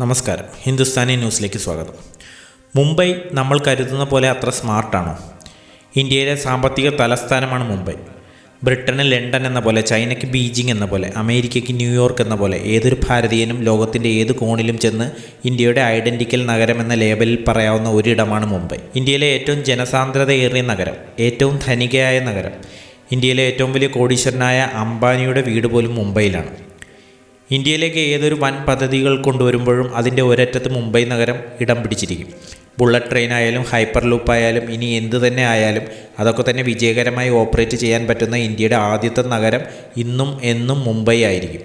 നമസ്കാരം. ഹിന്ദുസ്ഥാനി ന്യൂസിലേക്ക് സ്വാഗതം. മുംബൈ നമ്മൾ കരുതുന്ന പോലെ അത്ര സ്മാർട്ടാണോ ഇന്ത്യയിലെ സാമ്പത്തിക തലസ്ഥാനമാണ് മുംബൈ. ബ്രിട്ടന് ലണ്ടൻ എന്ന പോലെ ചൈനയ്ക്ക് ബീജിംഗ് എന്ന പോലെ അമേരിക്കയ്ക്ക് ന്യൂയോർക്ക് എന്ന പോലെ ഏതൊരു ഭാരതീയനും ലോകത്തിന്റെ ഏത് കോണിലും ചെന്ന് ഇന്ത്യയുടെ ഐഡന്റിക്കൽ നഗരം എന്ന ലേബലിൽ പറയാവുന്ന ഒരിടമാണ് മുംബൈ. ഇന്ത്യയിലെ ഏറ്റവും ജനസാന്ദ്രതയേറിയ നഗരം ഏറ്റവും ധനികയായ നഗരം ഇന്ത്യയിലെ ഏറ്റവും വലിയ കോടീശ്വരനായ അംബാനിയുടെ വീട് പോലും മുംബൈയിലാണ്. ഇന്ത്യയിലേക്ക് ഏതൊരു വൻ പദ്ധതികൾ കൊണ്ടുവരുമ്പോഴും അതിന്റെ ഒരറ്റത്ത് മുംബൈ നഗരം ഇടം പിടിച്ചിരിക്കും. ബുള്ളറ്റ് ട്രെയിൻ ആയാലും ഹൈപ്പർ ലൂപ്പ് ആയാലും ഇനി എന്ത് തന്നെ ആയാലും അതൊക്കെ തന്നെ വിജയകരമായി ഓപ്പറേറ്റ് ചെയ്യാൻ പറ്റുന്ന ഇന്ത്യയുടെ ആദ്യത്തെ നഗരം ഇന്നും എന്നും മുംബൈ ആയിരിക്കും.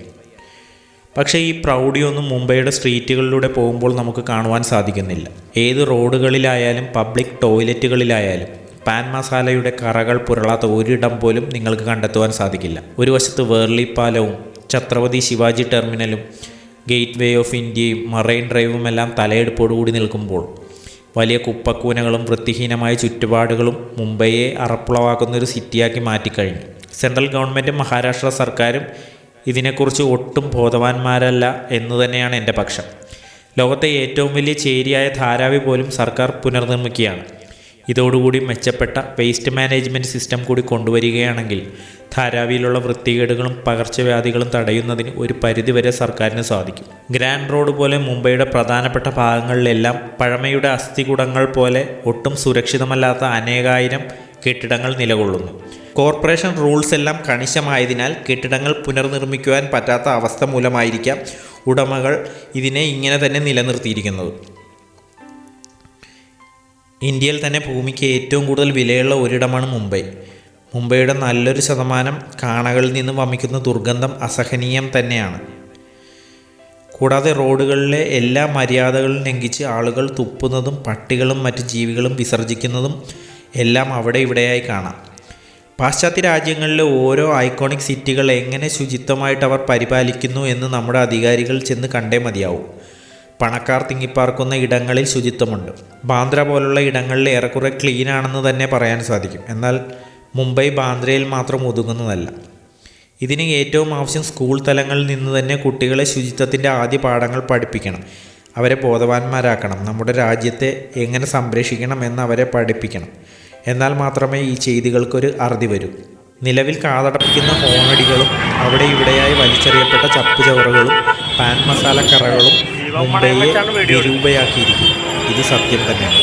പക്ഷേ ഈ പ്രൗഢിയൊന്നും മുംബൈയുടെ സ്ട്രീറ്റുകളിലൂടെ പോകുമ്പോൾ നമുക്ക് കാണുവാൻ സാധിക്കുന്നില്ല. ഏത് റോഡുകളിലായാലും പബ്ലിക് ടോയ്ലറ്റുകളിലായാലും പാൻ മസാലയുടെ കറകൾ പുരളാത്ത ഒരിടം പോലും നിങ്ങൾക്ക് കണ്ടെത്തുവാൻ സാധിക്കില്ല. ഒരു വശത്ത് വേർലി പാലവും ഛത്രപതി ശിവാജി ടെർമിനലും ഗേറ്റ് വേ ഓഫ് ഇന്ത്യയും മറൈൻ ഡ്രൈവും എല്ലാം തലയെടുപ്പോടുകൂടി നിൽക്കുമ്പോൾ വലിയ കുപ്പക്കൂനകളും വൃത്തിഹീനമായ ചുറ്റുപാടുകളും മുംബൈയെ അറപ്പുളവാക്കുന്ന ഒരു സിറ്റിയാക്കി മാറ്റിക്കഴിഞ്ഞു. സെൻട്രൽ ഗവൺമെന്റും മഹാരാഷ്ട്ര സർക്കാരും ഇതിനെക്കുറിച്ച് ഒട്ടും ബോധവാന്മാരല്ല എന്ന് തന്നെയാണ് എന്റെ പക്ഷം. ലോകത്തെ ഏറ്റവും വലിയ ചേരിയായ ധാരാവി പോലും സർക്കാർ പുനർനിർമ്മിക്കുകയാണ്. ഇതോടുകൂടി മെച്ചപ്പെട്ട വേസ്റ്റ് മാനേജ്മെന്റ് സിസ്റ്റം കൂടി കൊണ്ടുവരികയാണെങ്കിൽ ധാരാവിയിലുള്ള വൃത്തികേടുകളും പകർച്ചവ്യാധികളും തടയുന്നതിന് ഒരു പരിധിവരെ സർക്കാരിന് സാധിക്കും. ഗ്രാൻഡ് റോഡ് പോലെ മുംബൈയുടെ പ്രധാനപ്പെട്ട ഭാഗങ്ങളിലെല്ലാം പഴമയുടെ അസ്ഥികുടങ്ങൾ പോലെ ഒട്ടും സുരക്ഷിതമല്ലാത്ത അനേകായിരം കെട്ടിടങ്ങൾ നിലകൊള്ളുന്നു. കോർപ്പറേഷൻ റൂൾസ് എല്ലാം കണിശമായതിനാൽ കെട്ടിടങ്ങൾ പുനർനിർമ്മിക്കുവാൻ പറ്റാത്ത അവസ്ഥ മൂലമായിരിക്കാം ഉടമകൾ ഇതിനെ ഇങ്ങനെ തന്നെ നിലനിർത്തിയിരിക്കുന്നത്. ഇന്ത്യയിൽ തന്നെ ഭൂമിക്ക് ഏറ്റവും കൂടുതൽ വിലയുള്ള ഒരിടമാണ് മുംബൈ. മുംബൈയുടെ നല്ലൊരു ശതമാനം കാണകളിൽ നിന്നും വമിക്കുന്ന ദുർഗന്ധം അസഹനീയം തന്നെയാണ്. കൂടാതെ റോഡുകളിലെ എല്ലാ മര്യാദകളും ലംഘിച്ച് ആളുകൾ തുപ്പുന്നതും പട്ടികളും മറ്റ് ജീവികളും വിസർജിക്കുന്നതും എല്ലാം അവിടെ ഇവിടെയായി കാണാം. പാശ്ചാത്യ രാജ്യങ്ങളിലെ ഓരോ ഐക്കോണിക് സിറ്റികൾ എങ്ങനെ ശുചിത്വമായിട്ട് അവർ പരിപാലിക്കുന്നു എന്ന് നമ്മുടെ അധികാരികൾ ചെന്ന് കണ്ടേ മതിയാവും. പണക്കാർ തിങ്ങിപ്പാർക്കുന്ന ഇടങ്ങളിൽ ശുചിത്വമുണ്ട്. ബാന്ദ്ര പോലുള്ള ഇടങ്ങളിൽ ഏറെക്കുറെ ക്ലീൻ ആണെന്ന് തന്നെ പറയാൻ സാധിക്കും. എന്നാൽ മുംബൈ ബാന്ദ്രയിൽ മാത്രം ഒതുങ്ങുന്നതല്ല. ഇതിന് ഏറ്റവും ആവശ്യം സ്കൂൾ തലങ്ങളിൽ നിന്ന് തന്നെ കുട്ടികളെ ശുചിത്വത്തിന്റെ ആദ്യ പാഠങ്ങൾ പഠിപ്പിക്കണം. അവരെ ബോധവാന്മാരാക്കണം. നമ്മുടെ രാജ്യത്തെ എങ്ങനെ സംരക്ഷിക്കണം എന്ന് അവരെ പഠിപ്പിക്കണം. എന്നാൽ മാത്രമേ ഈ ചെയ്തികൾക്കൊരു അറുതി വരൂ. നിലവിൽ കാതടപ്പിക്കുന്ന ഹോണടികളും അവിടെ ഇവിടെയായി വലിച്ചെറിയപ്പെട്ട ചപ്പുചവറുകളും പാൻ മസാല കറകളും മുംബൈയെ വിരൂപയാക്കിയിരിക്കുന്നു ഇത് സത്യം തന്നെയാണ്.